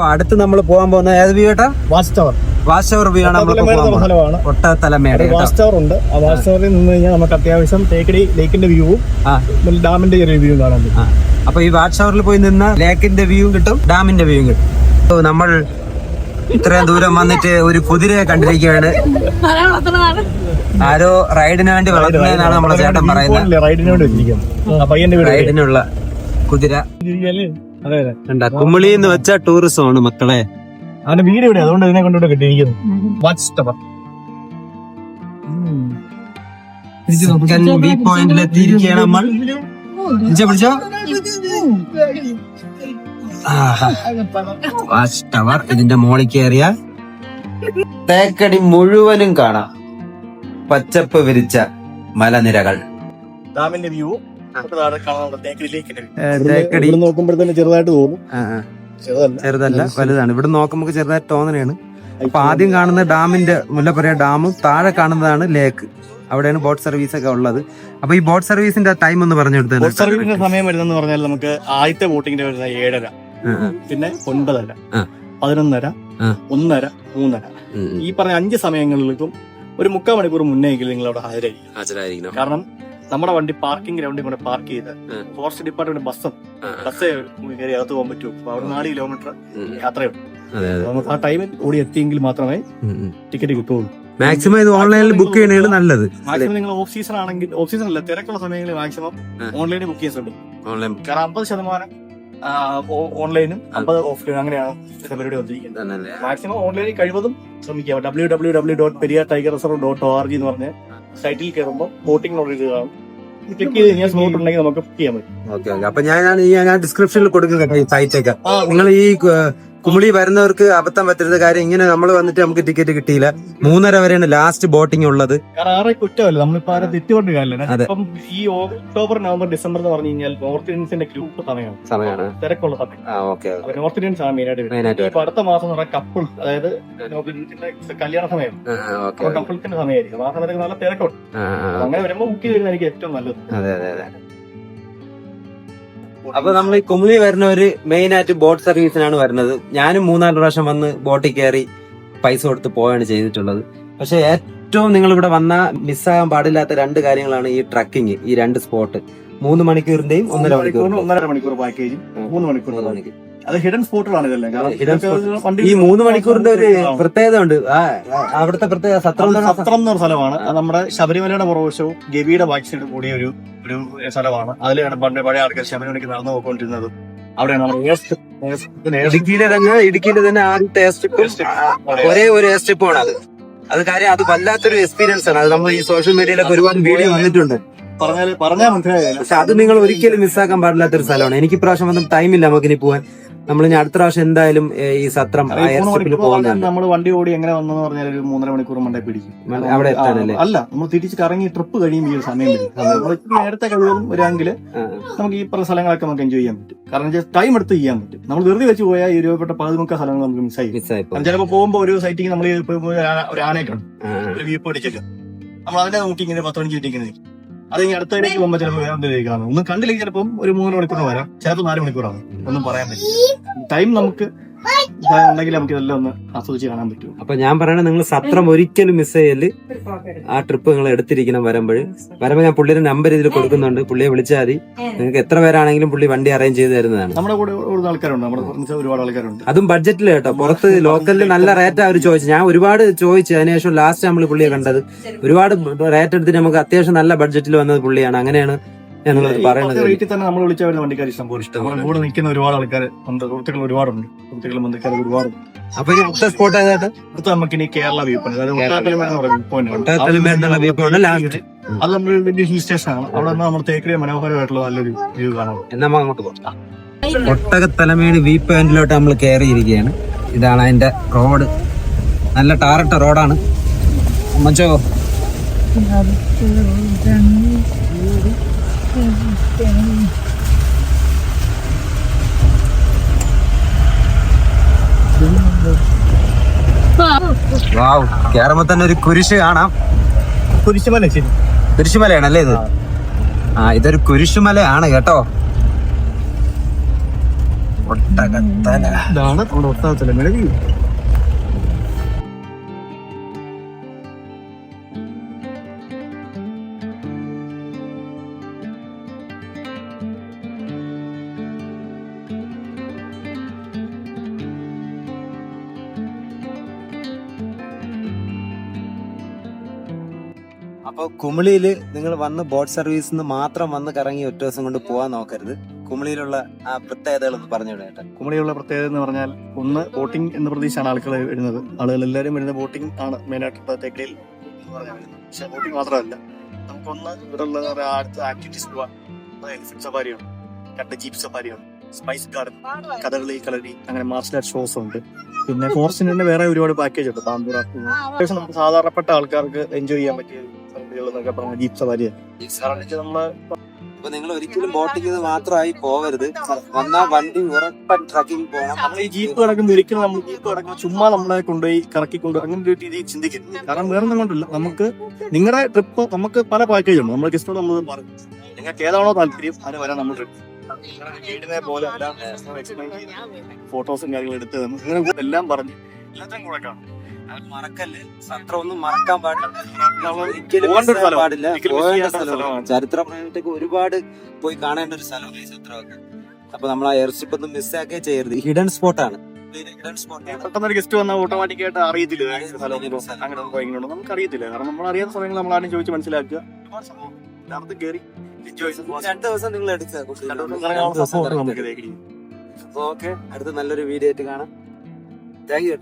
അപ്പൊ അടുത്ത് നമ്മൾ പോകാൻ പോകുന്ന ഏത് വ്യൂ ഏട്ടാ? Watch tower watch tower view ആണ് നമ്മൾ ഒട്ടത്തലമേട് വാച്ച് ടവർ ഉണ്ട്. ആ വാച്ച് ടവറിൽ നിന്ന് കഴിഞ്ഞാൽ നമുക്ക് അത്യാവശ്യം തേക്കടി ലേക്കിന്റെ വ്യൂവും ഡാമിന്റെ ചെറിയ വ്യൂ കാണാൻ പറ്റും. അപ്പൊ ഈ വാച്ച് ടവറിൽ പോയി നിന്ന് ലേക്കിന്റെ വ്യൂവും കിട്ടും ഡാമിന്റെ വ്യൂവും കിട്ടും. നമ്മൾ ഇത്രയും ദൂരം വന്നിട്ട് ഒരു കുതിരയെ കണ്ടിരിക്കുകയാണ്. ആരോ റൈഡിന് വേണ്ടി വളർത്തുന്നതെന്നാണ് നമ്മളെ ചേട്ടൻ പറയുന്നത്. റൈഡിനുള്ള കുതിര. കണ്ട കുമിളി എന്ന് വെച്ച ടൂറിസം ആണ് മക്കളെ. അവന്റെ വീട് ഇവിടെ അതുകൊണ്ട് ഇതിനെ കൊണ്ടിവിടെ കിട്ടിയിരിക്കുന്നു. ടവർ സെക്കൻഡ് വ്യൂ പോയിന്റിൽ എത്തിയിരിക്കുകയാണ് നമ്മൾ. ഇഞ്ച പിടിച്ചോ? വാച്ച് ടവർ ഇതിന്റെ മോളിൽ കയറിയ തേക്കടി മുഴുവനും കാണാം. പച്ചപ്പ് വിരിച്ച മലനിരകൾ. ഡാമിന്റെ വ്യൂ തേക്കടി. നോക്കുമ്പോഴത്തേന് ചെറുതായിട്ട് തോന്നും. ചെറുതല്ല. വലുതാണ്. ഇവിടെ നോക്കുമ്പോൾ ചെറുതായിട്ട് തോന്നണയാണ്. അപ്പൊ ആദ്യം കാണുന്ന ഡാമിന്റെ മുല്ലപ്പുറ ഡാമും താഴെ കാണുന്നതാണ് ലേക്ക്. അവിടെയാണ് ബോട്ട് സർവീസ് ഒക്കെ ഉള്ളത്. അപ്പൊ ഈ ബോട്ട് സർവീസിന്റെ ടൈം ഒന്ന് പറഞ്ഞു ബോട്ട് കൊടുത്തത് സർവീസിന്റെ സമയം വരുന്നെന്ന് പറഞ്ഞാൽ നമുക്ക് ആദ്യത്തെ ബോട്ടിങ്ങിന്റെ വരുന്നത് ഏഴര. പിന്നെ ഒൻപതര. പതിനൊന്നര. ഒന്നര മൂന്നര. ഈ പറഞ്ഞ അഞ്ച് സമയങ്ങളിലേക്കും ഒരു മുക്കാൽ മണിക്കൂർ മുന്നെങ്കിലും നിങ്ങൾ അവിടെ ഹാജരായിരിക്കും. ഹാജരായിരിക്കണം. കാരണം നമ്മുടെ വണ്ടി പാർക്കിംഗ് ഗ്രൗണ്ടിൽ കൂടെ പാർക്ക് ചെയ്ത്. ഫോറസ്റ്റ് ഡിപ്പാർട്ട്മെന്റ് ബസ്സും ബസ് കയറി അകത്ത് പോകാൻ പറ്റൂ. അപ്പൊ അവിടെ നാല് കിലോമീറ്റർ യാത്രയുണ്ട് നമുക്ക് ആ ടൈമിൽ ഓടി എത്തിയെങ്കിൽ മാത്രമേ ടിക്കറ്റ് കിട്ടുള്ളൂ മാക്സിമം ഇത് ഓൺലൈനിൽ ബുക്ക് ചെയ്യണതാണ് നല്ലത്. മാക്സിമം നിങ്ങൾ ഓഫ് സീസൺ ആണെങ്കിൽ ഓഫ് സീസൺ അല്ല തിരക്കുള്ള സമയങ്ങളിൽ മാക്സിമം ഓൺലൈനിൽ ബുക്ക് ശ്രമിക്കും. ഓൺലൈൻ കാരണം അമ്പത് ശതമാനം ഓൺലൈനും അമ്പത് ഓഫ്ലൈനും അങ്ങനെയാണ് പരിപാടി വന്നിരിക്കുന്നത് മാക്സിമം ഓൺലൈനിൽ കഴിവതും ശ്രമിക്കുക W W W dot Periyar tiger reserve dot O R G എന്ന് പറഞ്ഞ സൈറ്റിൽ കയറുമ്പോൾ ബോട്ടിംഗ് ഓർഡർ ചെയ്ത് കാണും ക്ലിക്ക് ചെയ്ത് കഴിഞ്ഞാൽ സ്ലോട്ട് ഉണ്ടെങ്കിൽ നമുക്ക് ബുക്ക് ചെയ്യാൻ പറ്റും. ഓക്കെ ഓക്കെ അപ്പൊ ഞാൻ ഈ ഞാൻ ഡിസ്ക്രിപ്ഷനിൽ കൊടുക്കുന്നത് ഈ സൈറ്റ് ഒക്കെ. നിങ്ങൾ ഈ കുമിളി വരുന്നവർക്ക് അബദ്ധം പറ്റരുത്. കാര്യം ഇങ്ങനെ നമ്മൾ വന്നിട്ട് നമുക്ക് ടിക്കറ്റ് കിട്ടിയില്ല. മൂന്നര വരെയാണ് ലാസ്റ്റ് ബോട്ടിംഗ് ഉള്ളത്. കാരണം ആരെ കുറ്റമല്ല? നമ്മളിപ്പോ ആരെ തെറ്റുകൊണ്ട് കാര്യമില്ല. ഇപ്പം ഈ ഒക്ടോബർ നവംബർ ഡിസംബർ എന്ന് പറഞ്ഞു കഴിഞ്ഞാൽ നോർത്ത് ഇന്ത്യൻസിന്റെ ഗ്രൂപ്പ് സമയമാണ് സമയമാണ് തിരക്കുള്ള സമയം. അപ്പൊ നോർത്ത് ഇന്ത്യൻസ് ആണ് മെയിനായിട്ട് വരുന്നത്. ഇപ്പൊ അടുത്ത മാസം എന്ന് പറഞ്ഞാൽ കപ്പിൾ അതായത് നോർത്ത് ഇന്ത്യൻസിന്റെ കല്യാണ സമയം. കപ്പിൾസിന്റെ സമയമായിരിക്കും. ആ സമയത്ത് നല്ല തിരക്കുണ്ട്. അങ്ങനെ വരുമ്പോൾ ബുക്ക് ചെയ്ത് എനിക്ക് ഏറ്റവും നല്ലത്. അപ്പൊ നമ്മൾ ഈ കുമിളി വരുന്നവര് മെയിൻ ആയിട്ട് ബോട്ട് സർവീസിനാണ് വരുന്നത്. ഞാനും മൂന്നാൽ പ്രാവശ്യം വന്ന് ബോട്ടിൽ കയറി പൈസ കൊടുത്ത് പോവാണ് ചെയ്തിട്ടുള്ളത്. പക്ഷെ ഏറ്റവും നിങ്ങൾ ഇവിടെ വന്ന മിസ്സാകാൻ പാടില്ലാത്ത രണ്ട് കാര്യങ്ങളാണ് ഈ ട്രക്കിങ് ഈ രണ്ട് സ്പോട്ട് മൂന്ന് മണിക്കൂറിന്റെയും ഒന്നര മണിക്കൂർ. ഒന്നര മണിക്കൂർ പാക്കേജും മൂന്ന് മണിക്കൂർ മണിക്കൂർ. അത് ഹിഡൻ സ്പോട്ടുകളാണ് ഇതെല്ലാം. ഈ മൂന്ന് മണിക്കൂറിന്റെ ഒരു പ്രത്യേകത ഉണ്ട് അവിടുത്തെ പ്രത്യേക സത്രം സത്രം എന്ന് പറഞ്ഞ സ്ഥലമാണ് നമ്മുടെ ശബരിമലയുടെ പുറവശവും ഗവിയുടെ ബാക്ക് സൈഡ് കൂടിയ ഒരു ഒരു സ്ഥലമാണ്. അതിലാണ് പണ്ട് പഴയ ആൾക്കാർ ശബരിമലയ്ക്ക് നടന്നു പോയിക്കൊണ്ടിരുന്നത്. അവിടെയാണ് നമ്മുടെ ഇടുക്കിയിലെ തന്നെ ഇടുക്കിയിലെ തന്നെ ആദ്യത്തെ ഒരേ ഒരു എയർ സ്ട്രിപ്പാണ് അത്. അത് കാര്യം അത് വല്ലാത്തൊരു എക്സ്പീരിയൻസ് ആണ്. അത് നമ്മൾ ഈ സോഷ്യൽ മീഡിയയിലൊക്കെ ഒരുപാട് വീഡിയോ വന്നിട്ടുണ്ട്. പറഞ്ഞാൽ പറഞ്ഞാൽ മനസ്സിലായില്ല. പക്ഷെ അത് നിങ്ങൾ ഒരിക്കലും മിസ്സാക്കാൻ പാടില്ലാത്ത ഒരു സ്ഥലമാണ്. എനിക്ക് ഇപ്രാവശ്യം ഒന്നും ടൈമില്ല നമുക്കിനി പോവാൻ. നമ്മൾ ഇനി അടുത്ത പ്രാവശ്യം എന്തായാലും ഈ സത്രം നമ്മൾ വണ്ടി ഓടി എങ്ങനെ വന്നെന്ന് പറഞ്ഞാൽ ഒരു മൂന്നര മണിക്കൂർ മണ്ടേ പിടിക്കും. അവിടെ എത്താനല്ലേ അല്ല? നമ്മൾ തിരിച്ച് കറങ്ങി ട്രിപ്പ് കഴിയുമ്പോൾ ഈ ഒരു സമയം നേരത്തെ കഴിവും ഒരു ആങ്കിൽ നമുക്ക് ഈ പല സ്ഥലങ്ങളൊക്കെ നമുക്ക് എൻജോയ് ചെയ്യാൻ പറ്റും. കാരണം ടൈം എടുത്ത് ചെയ്യാൻ പറ്റും. നമ്മൾ വെറുതെ വെച്ച് പോയാൽ ഈ രൂപപ്പെട്ട പതിമുക്ക സ്ഥലങ്ങൾ നമുക്ക് മിസ്സായി ചിലപ്പോൾ പോകുമ്പോൾ ഒരു സൈറ്റിങ് നമ്മൾ ഒരു ആനയൊക്കെ കാണും ഒരു വ്യൂ നമ്മൾ അതിനെ നോക്കി ഇങ്ങനെ പത്ത് മണിക്ക് ഇരിക്കുന്നത് അത് ഇനി അടുത്തതിലേക്ക് പോകുമ്പോൾ ചിലപ്പോൾ വേറെ എന്തെങ്കിലും കാണും ഒന്നും കണ്ടില്ലെങ്കിൽ ചിലപ്പം ഒരു മൂന്ന് മണിക്കൂർ വരാം. ചിലപ്പോൾ നാല് മണിക്കൂറാണ് ഒന്നും പറയാൻ പറ്റില്ല. ടൈം നമുക്ക് ഉണ്ടെങ്കിൽ നമുക്ക് ഇതെല്ലാം ഒന്ന് ആസ്വദിച്ച് കാണാൻ പറ്റും അപ്പൊ ഞാൻ പറയണത് നിങ്ങൾ സത്രം ഒരിക്കലും മിസ് ചെയ്യൽ. ആ ട്രിപ്പ് നിങ്ങൾ എടുത്തിരിക്കണം വരുമ്പോൾ വരുമ്പോ ഞാൻ പുള്ളിയുടെ നമ്പർ ഇതിൽ കൊടുക്കുന്നുണ്ട്. പുള്ളിയെ വിളിച്ചാൽ മതി. നിങ്ങൾക്ക് എത്ര പേരാണെങ്കിലും പുള്ളി വണ്ടി അറേഞ്ച് ചെയ്ത് തരുന്നതാണ്. നമ്മുടെ കൂടെ ആൾക്കാരുണ്ട്. നമ്മുടെ ഒരുപാട് ആൾക്കാരുണ്ട്. അതും ബഡ്ജറ്റിൽ കേട്ടോ. പുറത്ത് ലോക്കലിൽ നല്ല റേറ്റ് അവർ ചോദിച്ചു. ഞാൻ ഒരുപാട് ചോദിച്ചു. അതിനുശേഷം ലാസ്റ്റ് നമ്മൾ പുള്ളിയെ കണ്ടത്. ഒരുപാട് റേറ്റ് എടുത്തിട്ട് നമുക്ക് അത്യാവശ്യം നല്ല ബഡ്ജറ്റിൽ വന്നത് പുള്ളിയാണ്. അങ്ങനെയാണ് ഞങ്ങളത് പറയുന്നത് റേറ്റിൽ തന്നെ നമ്മൾ വിളിച്ച വരുന്ന വണ്ടിക്കാർ ഇഷ്ടം പോലെ ഇഷ്ടം. നമ്മുടെ കൂടെ നിൽക്കുന്ന ഒരുപാട് ആൾക്കാർ ഉണ്ട് സുഹൃത്തുക്കൾ ഒരുപാടുണ്ട്. സുഹൃത്തുക്കളും ബന്ധുക്കാർ ഒരുപാടുണ്ട്. അപ്പൊ അടുത്ത സ്പോട്ട് അടുത്ത നമുക്ക് ഇനി കേരള വ്യൂ പോയിന്റ് അതായത് ഒട്ടാത്തലമേട് എന്ന് പറയുന്ന വ്യൂ പോയിന്റ് ലാസ്റ്റ് അത് നമ്മൾ വലിയ ഹിൽ സ്റ്റേഷൻ ആണ്. അവിടെ നിന്ന് നമ്മുടെ തേക്കടി മനോഹരമായിട്ടുള്ള നല്ലൊരു വ്യൂ കാണാം. എന്നാ അങ്ങോട്ട് പോകാം ഒട്ടകത്തലമേട് വ്യൂ പോയിന്റിലോട്ട് നമ്മൾ കയറിയിരിക്കുകയാണ് ഇതാണ് അതിന്റെ റോഡ് നല്ല ടാറിട്ട റോഡാണ് മച്ചോ വാവ് കേറുമ്പോ തന്നെ ഒരു കുരിശ് കാണാം. കുരിശുമല കുരിശുമലയാണല്ലേ ഇത്? ആ ഇതൊരു കുരിശുമലയാണ് കേട്ടോ. ഒട്ടകത്തല. ഇതാണ് നമ്മുടെ ഒട്ടാത്തലമയുടെ കുമിളിയിൽ നിങ്ങൾ വന്ന് ബോട്ട് സർവീസിൽ നിന്ന് മാത്രം വന്ന് കറങ്ങി ഒറ്റ ദിവസം കൊണ്ട് പോകാൻ നോക്കരുത്. കുമിളിയിലുള്ള ആ പ്രത്യേകതകൾ ഒന്ന് പറഞ്ഞു വിടേട്ടെ കുമിളിയുള്ള പ്രത്യേകത എന്ന് പറഞ്ഞാൽ ഒന്ന് ബോട്ടിംഗ് എന്ന പ്രതീക്ഷയാണ് ആളുകൾ വരുന്നത്. ആളുകൾ എല്ലാവരും വരുന്നത് ബോട്ടിംഗ് ആണ് മെയിനായിട്ട് തേക്കയിൽ പക്ഷെ ബോട്ടിംഗ് മാത്രമല്ല നമുക്കൊന്ന് ഇവിടെ ഉള്ള അടുത്ത ആക്ടിവിറ്റീസ് പോവാൻ എലിഫന്റ് സഫാരിയാണ് രണ്ട് ജീപ്പ് സഫാരിയാണ് സ്പൈസ് ഗാർഡൻ കഥകളി കളരി അങ്ങനെ മാർഷൽ ആർട്ട് ഷോസ് ഉണ്ട്. പിന്നെ ഫോറസ്റ്റിന് തന്നെ വേറെ ഒരുപാട് പാക്കേജ് ഉണ്ട്. നമുക്ക് സാധാരണപ്പെട്ട ആൾക്കാർക്ക് എൻജോയ് ചെയ്യാൻ പറ്റിയ സംഗതികൾ എന്നൊക്കെ പറഞ്ഞ ജീപ്പ് സവാരി നമ്മൾ അപ്പൊ നിങ്ങൾ ഒരിക്കലും ബോട്ടിംഗ് മാത്രമായി പോകരുത്. വന്നാ വണ്ടി ഉറപ്പൻ ട്രക്കിംഗ് പോകണം നമ്മൾ ഈ ജീപ്പ് കിടക്കുന്ന ഒരിക്കലും നമ്മൾ ജീപ്പ് കിടക്കുന്ന ചുമ്മാ നമ്മളെ കൊണ്ടുപോയി കറക്കി കൊണ്ട് അങ്ങനെ ഒരു രീതി ചിന്തിക്കരുത്. കാരണം വേറെ ഒന്നും കൊണ്ടില്ല. നമുക്ക് നിങ്ങളുടെ ട്രിപ്പ് നമുക്ക് പല പാക്കേജ് ഉണ്ട്. നമ്മൾ ഗസ്റ്റോട് നമ്മൾ പറഞ്ഞു നിങ്ങൾക്ക് ഏതാണോ താല്പര്യം അതിന് വരാൻ നമ്മൾ ട്രിപ്പ് ഗൈഡിനെ പോലെ എല്ലാം എക്സ്പ്ലെയിൻ ചെയ്ത് ഫോട്ടോസും കാര്യങ്ങളും എടുത്ത് എല്ലാം പറഞ്ഞ് എല്ലാത്തിനും കൂടെ കാണും. അത് മറക്കല്ല്? സത്രം ഒന്നും മറക്കാൻ പാടില്ല. പോകേണ്ട സ്ഥലമാണ്. ചരിത്ര പ്രേമത്തൊക്കെ ഒരുപാട് പോയി കാണേണ്ട ഒരു സ്ഥലമാണ് ഈ സത്രമൊക്കെ. അപ്പൊ നമ്മൾ ആ എയർഷിപ്പ് ഒന്നും മിസ്സാക്കേ ചെയ്യരുത്. ഹിഡൻ സ്പോട്ടാണ് ആണ്. സ്പോട്ടാണ് പെട്ടെന്ന് ഒരു ഗസ്റ്റ് വന്നാൽ ഓട്ടോമാറ്റിക് ആയിട്ട് അറിയത്തില്ല അങ്ങനെ നമുക്ക് അറിയത്തില്ല കാരണം നമ്മൾ അറിയാത്ത സ്ഥലങ്ങൾ നമ്മൾ ആരും ചോദിച്ച് മനസ്സിലാക്കുക. കയറി രണ്ട് ദിവസം നിങ്ങൾ എടുക്കുക ഓക്കെ അടുത്ത നല്ലൊരു വീഡിയോ ആയിട്ട് കാണാം. Thank you